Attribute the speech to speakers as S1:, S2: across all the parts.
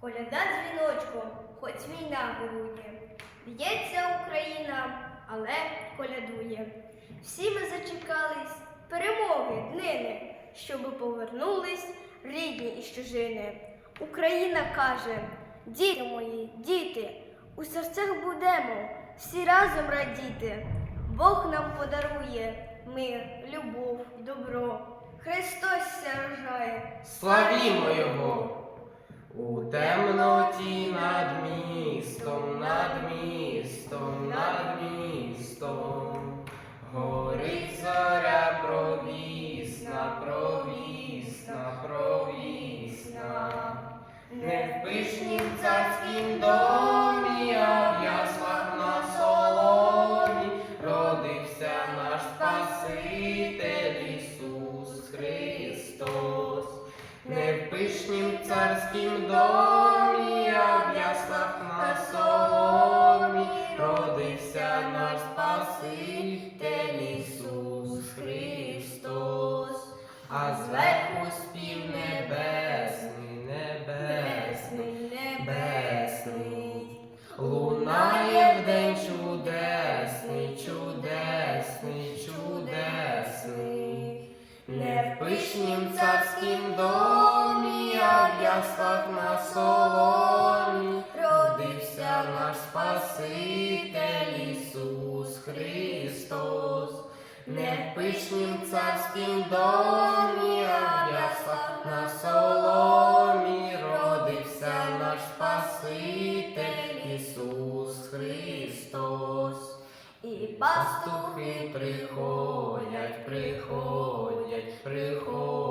S1: Коляда дзвіночком, хоч війна вирує. Б'ється Україна, але колядує. Всі ми зачекались перемоги днини, щоби повернулись рідні із чужини. Україна каже: діти мої, діти, у серцях будемо всі разом радіти. Бог нам подарує мир, любов, добро. Христос ся рожає.
S2: Славімо Його! У темноті над містом, над містом, над містом, горить зоря провісна, провісна, провісна, не в пишнім царськім домі, а в яслах на соломі соломі родився наш Спаситель Ісус Христос. Не в пишнім царськім домі, а в на соломі родився наш Спаситель Ісус Христос.
S1: І
S2: Пастухи приходять, приходять, приходять.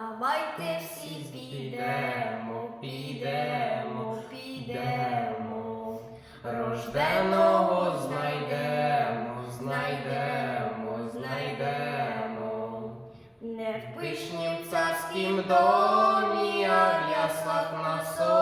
S1: Давайте всі підемо,
S2: підемо, підемо, рожденого знайдемо, знайдемо, знайдемо.
S1: не в
S2: пишнім царськім домі, а в яслах на соломі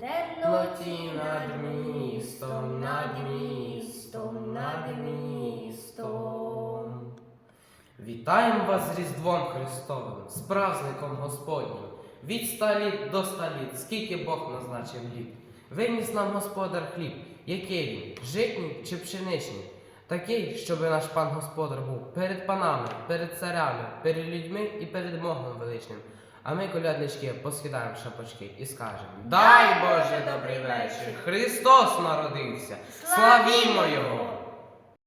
S1: темноті
S2: над містом, над містом, над містом. Вітаємо вас з Різдвом Христовим, з праздником Господнім. Від ста літ до ста літ, скільки Бог назначив літ. Виніс нам Господар хліб, який він, житній чи пшеничний, такий, щоби наш пан Господар був перед панами, перед царями, перед людьми і перед Богом величним. А ми, коляднички, поскидаємо шапочки і скажемо: Дай Боже добрий вечір! Христос народився! Славімо Його!